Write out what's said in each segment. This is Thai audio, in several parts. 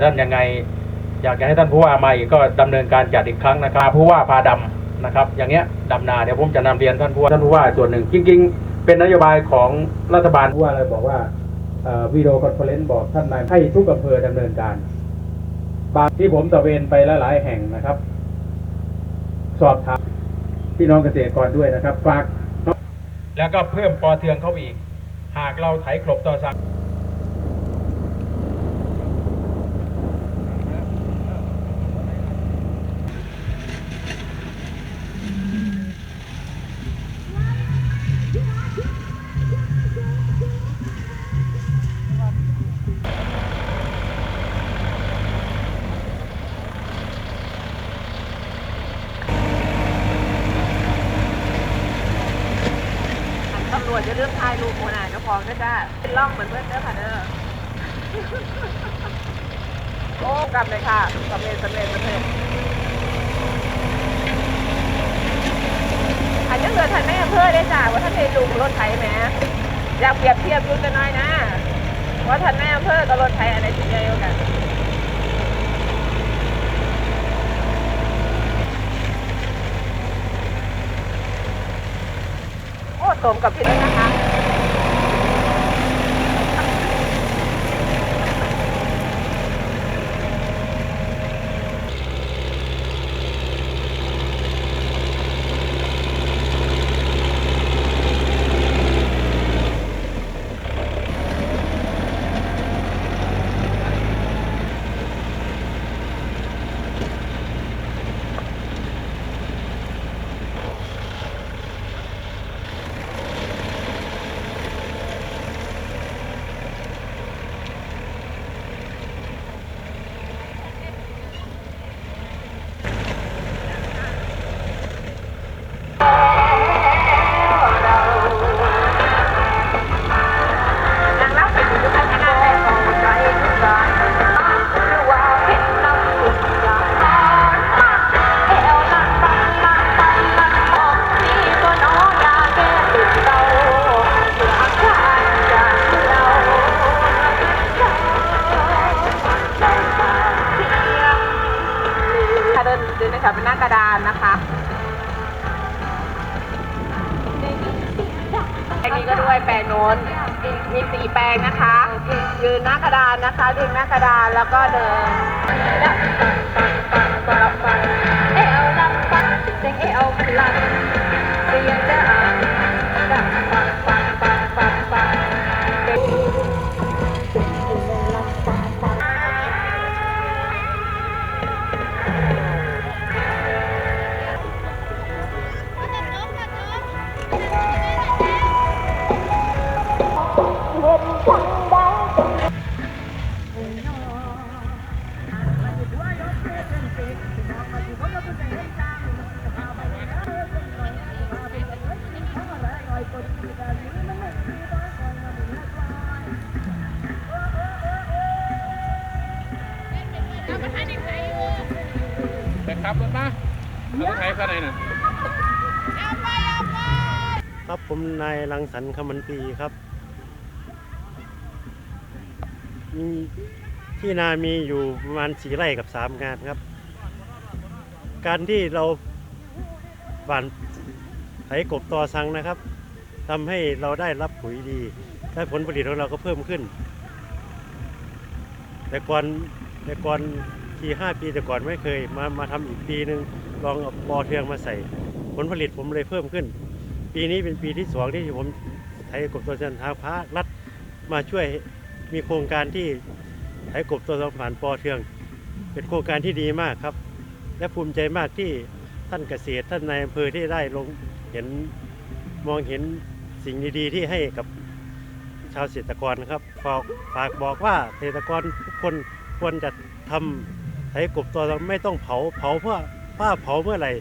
ท่านยังไงอยากจะให้ท่านผู้ว่ามาอีกก็ดำเนินการจัดอีกครั้งนะครับผู้ว่าพาดำนะครับ อย่างเงี้ยดำนาเดี๋ยวผมจะนำเรียนท่านผู้ว่าท่านผู้ว่าส่วนหนึ่งจริงๆ เป็นนโยบายของรัฐบาลผู้ว่าเลยบอกว่าวิดีโอคอนเฟอเรนซ์บอกท่านนายให้ทุกอำเภอดำเนินการ บางที่ผมตระเวนไปหลายๆแห่งนะครับ สอบถามพี่น้องเกษตรกรด้วยนะครับฝากแล้วก็เพิ่มปอเทืองเข้าอีก หากเราไถกลบต่อสัก จะเรื่องถ่ายรูปคนอะเจ้าของก็จะเป็นล่องเหมือนเพื่อนเด้อค่ะเด้อโอ้กลับเลยค่ะสำเร็จสำเร็จสำเร็จอาจจะเกิดทันแม่อำเภอได้จ้ะว่าท่านเป็นลุงรถไถแหมอยากเปรียบเทียบยุ่กันน้อยนะว่าท่านแม่อำเภอกับรถไถอะไรสิใหญ่กว่ากันโอ้สมกับที่นั่นนะคะ ดินเดินในแถวเป็นหน้ากระดานนะคะแปลงนี้ก็ด้วยแปลงโน้นมีสี่แปลงนะคะ ยืนหน้ากระดานนะคะดึงหน้ากระดานแล้วก็เดิน ขับรถมาเอารถไถเข้าไหนน่ะครับผมนายรังสรรค์คำมันปีครับ มีที่นามีอยู่ประมาณสี่ไร่กับสามงานครับ การที่เราหว่านไถกบตอสังนะครับทำให้เราได้รับปุ๋ยดีและผลผลิตของเราก็เพิ่มขึ้น แต่ก่อนแต่ก่อน ทีห้าปีแต่ก่อนไม่เคย มามาทำอีกปีหนึ่งลองเอาปอเทืองมาใส่ ผลผลิตผมเลยเพิ่มขึ้น ปีนี้เป็นปีที่สองที่ผมไถกบตัวจันทาพระรัฐมาช่วยมีโครงการที่ไถกบตัวสังผ่านปอเทือง เป็นโครงการที่ดีมากครับ และภูมิใจมากที่ท่านเกษตรท่านนายอำเภอที่ได้ลงเห็นมองเห็นสิ่งดีๆที่ให้กับชาวเกษตรกรนะครับฝากฝากบอกว่าเกษตรกรทุกคนควรจะทำ ไถกบตัวสังไม่ต้องเผาเผาเพื่อป้าเผาเมื่อไหร่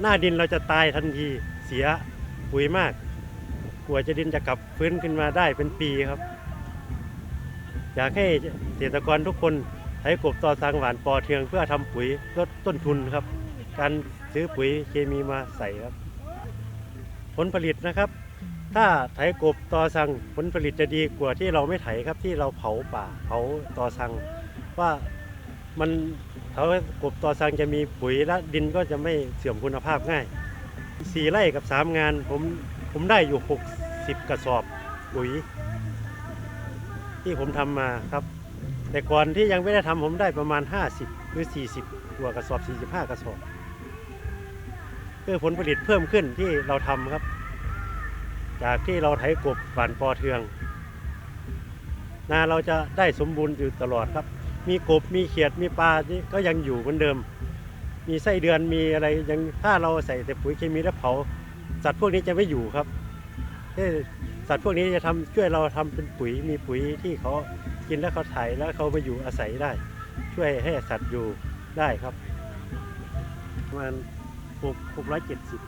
หน้าดินเราจะตายทันทีเสียปุ๋ยมากกว่าจะดินจะกลับฟื้นขึ้นมาได้เป็นปีครับ อยากให้เกษตรกรทุกคนใช้กบต่อสางหวานปอเทืองเพื่อทำปุ๋ยลดต้นทุนครับ การซื้อปุ๋ยเคมีมาใส่ครับ ผลผลิตนะครับ ถ้าไถกบต่อสังผลผลิตจะดีกว่าที่เราไม่ไถครับที่เราเผาป่าเผาต่อสังว่า มันเขากบต่อสังจะมีปุ๋ยและดินก็จะไม่เสื่อมคุณภาพง่ายสี่ไร่กับสามงานผมผมได้อยู่หกสิบกระสอบปุ๋ย ที่ผมทำมาครับ แต่ก่อนที่ยังไม่ได้ทำผมได้ประมาณ 50 หรือ 40กว่ากระสอบ 45 กระสอบคือผลผลิตเพิ่มขึ้นที่เราทำครับ จากที่เราไถกบฝันปอเทือง นาเราจะได้สมบูรณ์อยู่ตลอดครับ มีกบมีเขียดมีปลานี่ก็ยังอยู่เหมือนเดิม มีไส้เดือนมีอะไรยังถ้าเราใส่แต่ปุ๋ยเคมีแล้วเผาสัตว์พวกนี้จะไม่อยู่ครับสัตว์พวกนี้จะทำช่วยเราทำเป็นปุ๋ยมีปุ๋ยที่เขากินแล้วเขาถ่ายแล้วเขามาอยู่อาศัยได้ ช่วยให้สัตว์อยู่ได้ครับประมาณหกหกร้อยเจ็ดสิบ